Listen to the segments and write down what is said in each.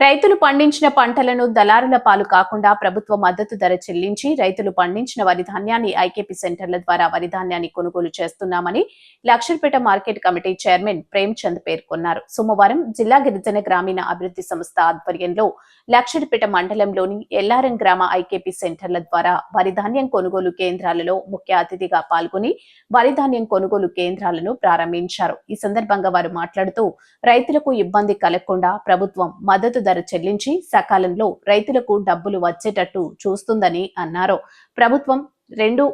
రైతులు పండించిన పంటలను దళారుల పాలు కాకుండా ప్రభుత్వ మద్దతు ధర చెల్లించి రైతులు పండించిన వరి ధాన్యాన్ని ఐకేపీ సెంటర్ల ద్వారా వరి ధాన్యాన్ని కొనుగోలు చేస్తున్నామని Laksharpet market committee chairman Premchand పేర్కొన్నారు. సోమవారం జిల్లా గిరిజన గ్రామీణ అభివృద్ధి సంస్థ ఆధ్వర్యంలో లక్షర్పేట మండలంలోని ఎల్లారం గ్రామ ఐకేపీ సెంటర్ల ద్వారా వరి ధాన్యం కొనుగోలు కేంద్రాలలో ముఖ్య అతిథిగా పాల్గొని వరి ధాన్యం కొనుగోలు కేంద్రాలను ప్రారంభించారు. ఈ సందర్భంగా వారు మాట్లాడుతూ రైతులకు ఇబ్బంది కలగకుండా ప్రభుత్వం మద్దతు ధర చెల్లించి సకాలంలో రైతులకు డబ్బులు వచ్చేటట్టు చూస్తుందని అన్నారు. ప్రభుత్వం రెండు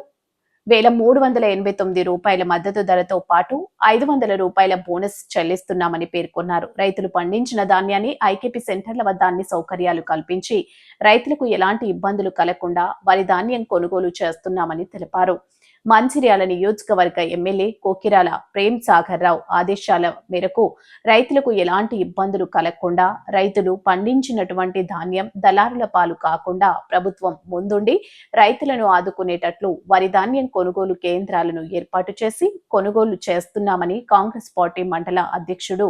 వేల మూడు వందల ఎనభై తొమ్మిది రూపాయల మద్దతు ధరతో పాటు ఐదు వందల రూపాయల బోనస్ చెల్లిస్తున్నామని పేర్కొన్నారు. రైతులు పండించిన ధాన్యాన్ని ఐకేపీ సెంటర్ల వద్ద అన్ని సౌకర్యాలు కల్పించి రైతులకు ఎలాంటి ఇబ్బందులు కలగకుండా వారి ధాన్యం కొనుగోలు చేస్తున్నామని తెలిపారు. మంచిర్యాల నియోజకవర్గ ఎమ్మెల్యే కోకిరాల ప్రేమ్ సాగర్ రావు ఆదేశాల మేరకు రైతులకు ఎలాంటి ఇబ్బందులు కలగకుండా రైతులు పండించినటువంటి ధాన్యం దళారుల పాలు కాకుండా ప్రభుత్వం ముందుండి రైతులను ఆదుకునేటట్లు వరి ధాన్యం కొనుగోలు కేంద్రాలను ఏర్పాటు చేసి కొనుగోలు చేస్తున్నామని కాంగ్రెస్ పార్టీ మండల అధ్యక్షుడు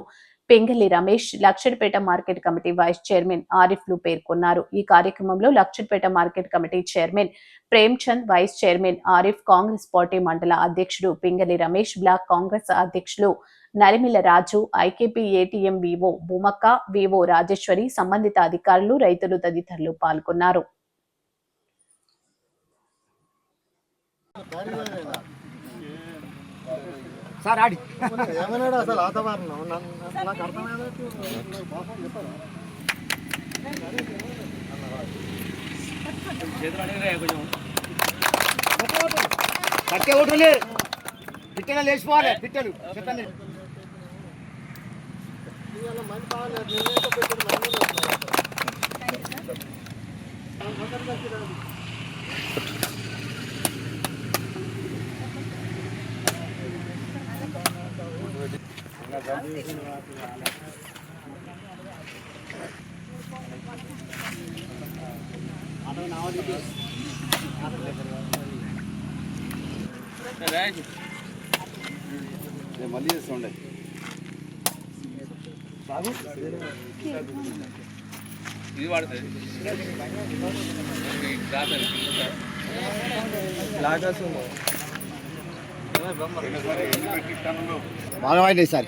Pengali Ramesh Lakshadipet market committee vice chairman ఆరిఫ్లు పేర్కొన్నారు. ఈ కార్యక్రమంలో Lakshadipet market committee chairman Premchand vice chairman Arif Congress party మండల అధ్యక్షుడు పింగలి రమేష్ బ్లాక్ కాంగ్రెస్ అధ్యక్షులు Narimila Raju IKP ATM VO Bhumakka VO Rajeshwari సంబంధిత అధికారులు రైతులు తదితరులు పాల్గొన్నారు. సార్ ఆడి. ఏమన్నాడు అసలు వాతావరణం? నాకు అర్థమైనట్టు పట్టే ఓటులే పిట్టెలు లేచిపోవాలి? పిట్టెలు. చెప్పండి. మంది మళ్ళీ చేస్తుండే బాబు ఇది వాడుతుంది బాగా వాడినాయి సార్.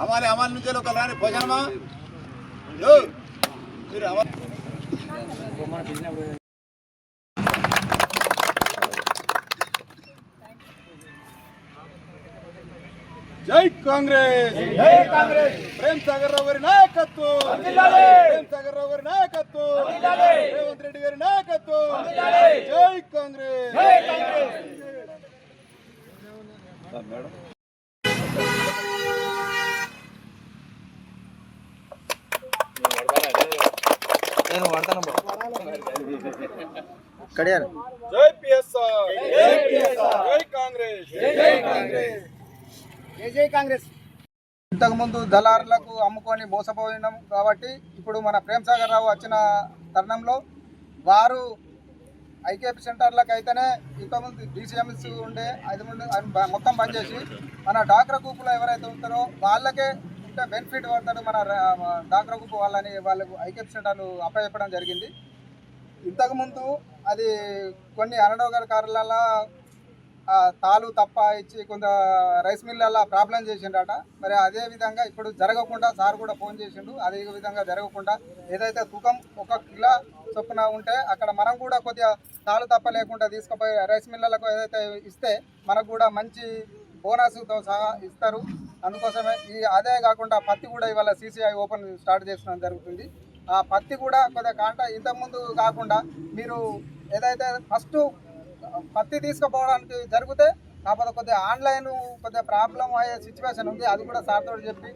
అమాలి అమాలి నుంచి ఒక రాని భోజనమా యో, మీరు అమాలి జై కాంగ్రెస్ జై కాంగ్రెస్ ప్రేమ్ సాగర్ రావు గారి నాయకత్వం ప్రేమ్ సాగర్ రావు గారి నాయకత్వం రేవంత్ రెడ్డి గారి నాయకత్వం జై కాంగ్రెస్ జై కాంగ్రెస్ మేడం జై పిఎస్ఆర్. జై పిఎస్ఆర్. జై కాంగ్రెస్. జై కాంగ్రెస్. జై జై కాంగ్రెస్. ఇంతకుముందు దళారులకు అమ్ముకొని మోసపోయినాం కాబట్టి ఇప్పుడు మన ప్రేమ్ సాగర్ రావు వచ్చిన తరుణంలో వారు ఐకేపీ సెంటర్లకు అయితేనే ఇంతకుముందు డీసీఎంఎస్ ఉండే అది మొత్తం బంద్ చేసి మన డాక్రా గ్రూపులో ఎవరైతే ఉంటారో వాళ్ళకే ఇంకా బెనిఫిట్ పడతాడు మన డాక్రా గ్రూప్ వాళ్ళని వాళ్ళకు ఐకేపీ సెంటర్లు అప్పచెప్పడం జరిగింది. ఇంతకుముందు అది కొన్ని అనడోగరకారులలో ఆ తాలు తప్ప ఇచ్చి కొంత రైస్ మిల్లల్లో ప్రాబ్లం చేసిండట. మరి అదే విధంగా ఇప్పుడు జరగకుండా సార్ కూడా ఫోన్ చేసిండు. అదే విధంగా జరగకుండా ఏదైతే తూకం ఒక కిలో చొప్పున ఉంటే అక్కడ మనం కూడా కొద్దిగా తాలు తప్ప లేకుండా తీసుకుపోయి రైస్ మిల్లలకు ఏదైతే ఇస్తే మనకు కూడా మంచి బోనస్తో సహా ఇస్తారు. అందుకోసమే ఈ అదే కాకుండా పత్తి కూడా ఇవాళ సీసీఐ ఓపెన్ స్టార్ట్ చేసిన జరుగుతుంది. ఆ పత్తి కూడా కొద్దిగా కాంట ఇంతకుముందు కాకుండా మీరు ఏదైతే ఫస్ట్ పత్తి తీసుకుపోవడానికి జరిగితే కాకపోతే కొద్దిగా ఆన్లైన్ కొద్దిగా ప్రాబ్లం అయ్యే సిచ్యువేషన్ ఉంది. అది కూడా సార్ తోటి చెప్పి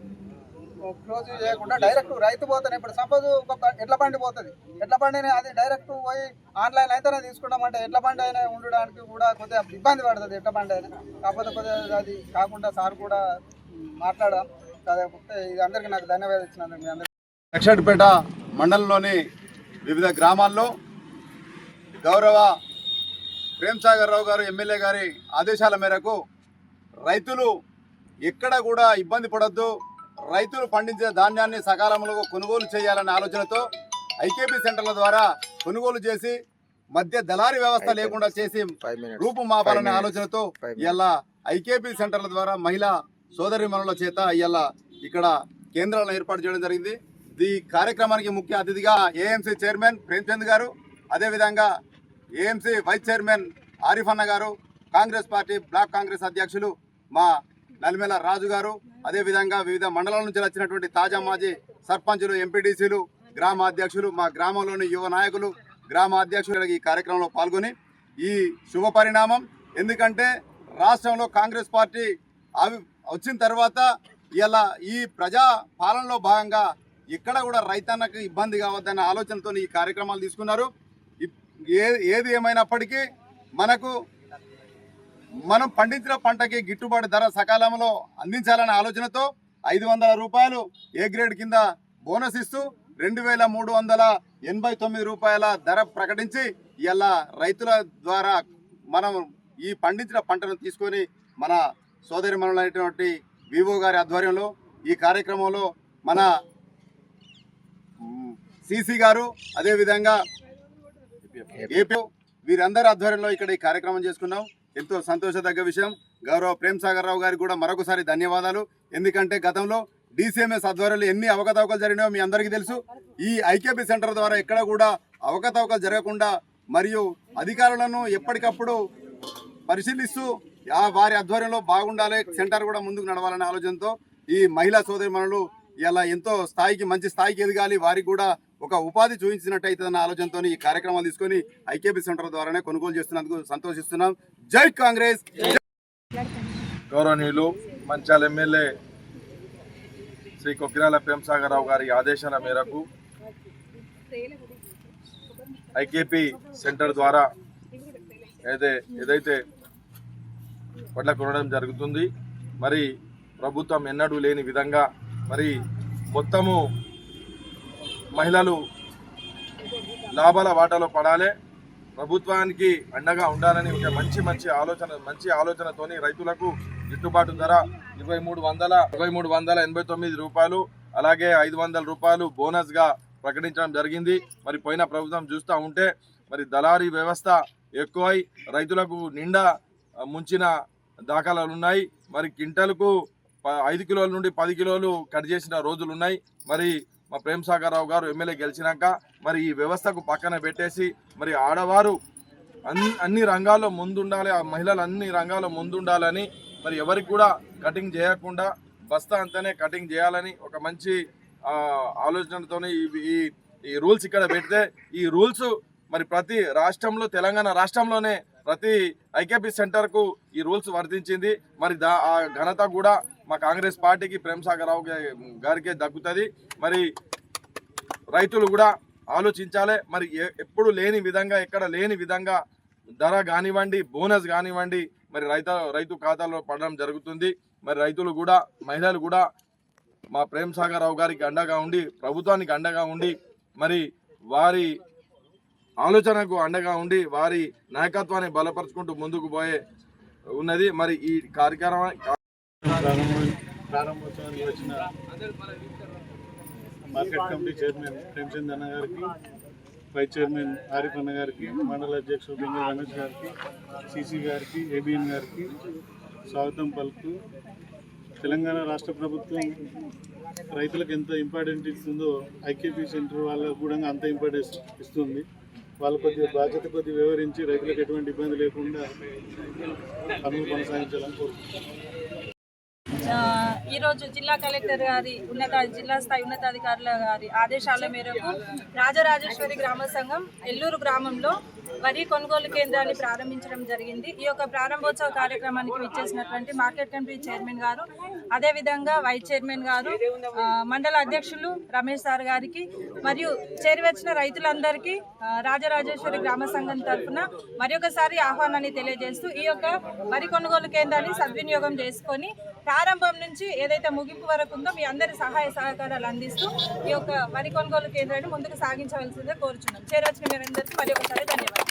క్లోజ్ చేయకుండా డైరెక్ట్ రైతు పోతాను ఇప్పుడు సపోజ్ ఒక ఎట్ల బండి పోతుంది. ఎట్ల బండిని అది డైరెక్ట్ పోయి ఆన్లైన్ అయితేనే తీసుకుంటామంటే ఎట్ల బండి అయినా ఉండడానికి కూడా కొద్దిగా ఇబ్బంది పడుతుంది ఎట్ల బండి అయినా. కాకపోతే కొద్దిగా అది కాకుండా సార్ కూడా మాట్లాడడం. కాకపోతే ఇది అందరికీ నాకు ధన్యవాదాలు ఇచ్చినందుకు మీ అందరికీ. లక్షడిపేట మండలంలోని వివిధ గ్రామాల్లో గౌరవ ప్రేమ్సాగర్ రావు గారు ఎమ్మెల్యే గారి ఆదేశాల మేరకు రైతులు ఎక్కడ కూడా ఇబ్బంది పడొద్దు. రైతులు పండించిన ధాన్యాన్ని సకాలంలో కొనుగోలు చేయాలనే ఆలోచనతో ఐకేపీ సెంటర్ల ద్వారా కొనుగోలు చేసి మధ్య దళారీ వ్యవస్థ లేకుండా చేసి రూపుమాపాలనే ఆలోచనతో ఇలా ఐకేపీ సెంటర్ల ద్వారా మహిళా సోదరి చేత ఇలా ఇక్కడ కేంద్రాలను ఏర్పాటు చేయడం జరిగింది. ఈ కార్యక్రమానికి ముఖ్య అతిథిగా ఏఎంసీ చైర్మన్ ప్రేమ్చంద్ గారు అదేవిధంగా ఏఎంసీ వైస్ చైర్మన్ ఆరిఫ్ అన్న గారు కాంగ్రెస్ పార్టీ బ్లాక్ కాంగ్రెస్ అధ్యక్షులు మా నల్మెల రాజు గారు అదేవిధంగా వివిధ మండలాల నుంచి వచ్చినటువంటి తాజా మాజీ సర్పంచులు ఎంపీటీసీలు గ్రామ అధ్యక్షులు మా గ్రామంలోని యువ నాయకులు గ్రామ అధ్యక్షులు ఈ కార్యక్రమంలో పాల్గొని ఈ శుభ పరిణామం. ఎందుకంటే రాష్ట్రంలో కాంగ్రెస్ పార్టీ అవి వచ్చిన తర్వాత ఇలా ఈ ప్రజా పాలనలో భాగంగా ఇక్కడ కూడా రైతన్నకు ఇబ్బంది కావద్దన్న ఆలోచనతో ఈ కార్యక్రమాలు తీసుకున్నారు. ఇప్- ఏ ఏది ఏమైనప్పటికీ మనకు మనం పండించిన పంటకి గిట్టుబాటు ధర సకాలంలో అందించాలనే ఆలోచనతో ఐదు వందల రూపాయలు ఏ గ్రేడ్ కింద బోనస్ ఇస్తూ రెండు వేల మూడు వందల ఎనభై తొమ్మిది రూపాయల ధర ప్రకటించి ఇలా రైతుల ద్వారా మనం ఈ పండించిన పంటను తీసుకొని మన సోదరి మనులైనటువంటి వివో గారి ఆధ్వర్యంలో ఈ కార్యక్రమంలో మన సిసి గారు అదేవిధంగా ఏపీ వీరందరి ఆధ్వర్యంలో ఇక్కడ ఈ కార్యక్రమం చేసుకున్నాం. ఎంతో సంతోషదగ్గ విషయం. గౌరవ ప్రేమ్ సాగర్ రావు గారికి కూడా మరొకసారి ధన్యవాదాలు. ఎందుకంటే గతంలో డిసిఎంఎస్ ఆధ్వర్యంలో ఎన్ని అవకతవకలు జరిగినాయో మీ అందరికీ తెలుసు. ఈ ఐకేపీ సెంటర్ ద్వారా ఎక్కడ కూడా అవకతవకలు జరగకుండా మరియు అధికారులను ఎప్పటికప్పుడు పరిశీలిస్తూ ఆ వారి ఆధ్వర్యంలో బాగుండాలి సెంటర్ కూడా ముందుకు నడవాలనే ఆలోచనతో ఈ మహిళా సోదరిమణులు ఇలా ఎంతో స్థాయికి మంచి స్థాయికి ఎదగాలి. వారికి కూడా ఒక ఉపాధి చూపించినట్టయితే అన్న ఆలోచనతో ఈ కార్యక్రమాలు తీసుకొని ఐకేపీ సెంటర్ ద్వారానే కొనుగోలు చేస్తున్నందుకు సంతోషిస్తున్నాం. జై కాంగ్రెస్! గౌరవనీయులు మంచాల ఎమ్మెల్యే శ్రీ కొక్కిరాల ప్రేమసాగరరావు గారి ఆదేశాల మేరకు ఐకేపీ సెంటర్ ద్వారా ఏదైతే ఏదైతే వడ్ల కొనడం జరుగుతుంది మరి ప్రభుత్వం ఎన్నడూ లేని విధంగా మరి మొత్తము మహిళలు లాభాల వాటాలో పడాలి. ప్రభుత్వానికి అండగా ఉండాలని ఒక మంచి మంచి ఆలోచన మంచి ఆలోచనతోని రైతులకు గిట్టుబాటు ధర ఇరవై మూడు వందల ఇరవై మూడు వందల ఎనభై తొమ్మిది రూపాయలు అలాగే ఐదు వందల రూపాయలు బోనస్గా ప్రకటించడం జరిగింది. మరి పోయిన ప్రభుత్వం చూస్తూ ఉంటే మరి దళారీ వ్యవస్థ ఎక్కువై రైతులకు నిండా ముంచిన దాఖలాలు ఉన్నాయి మరి క్వింటల్కు ప- ఐదు కిలోల నుండి పది కిలోలు కట్ చేసిన రోజులు ఉన్నాయి మరి మా ప్రేమ్ సాగర్రావు గారు ఎమ్మెల్యే గెలిచినాక మరి ఈ వ్యవస్థకు పక్కన పెట్టేసి మరి ఆడవారు అన్ని అన్ని రంగాల్లో ముందుండాలి ఆ మహిళలు అన్ని రంగాల్లో ముందుండాలని మరి ఎవరికి కూడా కటింగ్ చేయకుండా బస్తా అంతనే కటింగ్ చేయాలని ఒక మంచి ఆలోచనతో ఈ- ఈ ఈ రూల్స్ ఇక్కడ పెడితే ఈ రూల్స్ మరి ప్రతి రాష్ట్రంలో తెలంగాణ రాష్ట్రంలోనే ప్రతి ఐకేపీ సెంటర్కు ఈ రూల్స్ వర్తించింది. మరి దా ఆ ఘనత కూడా మా కాంగ్రెస్ పార్టీకి ప్రేమ్ సాగర్ రావు గారికే దక్కుతుంది. మరి రైతులు కూడా ఆలోచించాలి. మరి ఎప్పుడు లేని విధంగా ఎక్కడ లేని విధంగా ధర కానివ్వండి బోనస్ కానివ్వండి మరి రైత రైతు ఖాతాలో పడడం జరుగుతుంది. మరి రైతులు కూడా మహిళలు కూడా మా ప్రేమ్ సాగర్ రావు గారికి అండగా ఉండి ప్రభుత్వానికి అండగా ఉండి మరి వారి ఆలోచనకు అండగా ఉండి వారి నాయకత్వాన్ని బలపరుచుకుంటూ ముందుకు పోయే ఉన్నది. మరి ఈ కార్యక్రమం ప్రారంభోత్సవానికి వచ్చిన మార్కెట్ కమిటీ చైర్మన్ ప్రేమచంద్ అన్న గారికి వైస్ చైర్మన్ ఆరిఫ్ అన్న గారికి మండల అధ్యక్షుడు బెంగళ రమేష్ గారికి సిసి గారికి ఏబిఎన్ గారికి స్వాగతం పలుకుతూ తెలంగాణ రాష్ట్ర ప్రభుత్వం రైతులకు ఎంత ఇంపార్టెంట్ ఇస్తుందో ఐకేపీ సెంటర్ వాళ్ళకు కూడా అంత ఇంపార్టెన్స్ ఇస్తుంది. వాళ్ళ కొద్దిగా బాధ్యత కొద్దిగా వివరించి రైతులకు ఎటువంటి ఇబ్బంది లేకుండా పనులు కొనసాగించాలని కోరుతున్నాను ఈరోజు జిల్లా కలెక్టర్ గారి ఉన్నత జిల్లా స్థాయి ఉన్నతాధికారుల గారి ఆదేశాల మేరకు రాజరాజేశ్వరి గ్రామ సంఘం ఎల్లూరు గ్రామంలో వరి కొనుగోలు కేంద్రాన్ని ప్రారంభించడం జరిగింది. ఈ యొక్క ప్రారంభోత్సవ కార్యక్రమానికి విచ్చేసినటువంటి మార్కెట్ కమిటీ చైర్మన్ గారు అదేవిధంగా వైస్ చైర్మన్ గారు మండల అధ్యక్షులు రమేష్ సార్ గారికి మరియు చేరివచ్చిన రైతులందరికీ రాజరాజేశ్వరి గ్రామ సంఘం తరఫున మరొకసారి ఆహ్వానాన్ని తెలియజేస్తూ ఈ యొక్క వరి కొనుగోలు కేంద్రాన్ని సద్వినియోగం చేసుకొని ప్రారంభం నుంచి ఏదైతే ముగింపు వరకు ఉందో మీ అందరి సహాయ సహకారాలు అందిస్తూ ఈ యొక్క వరి కొనుగోలు కేంద్రాన్ని ముందుకు సాగించవలసిందే కోరుచున్నాం. చేరవచ్చిన మీరందరికీ మరి ఒకసారి ధన్యవాదాలు.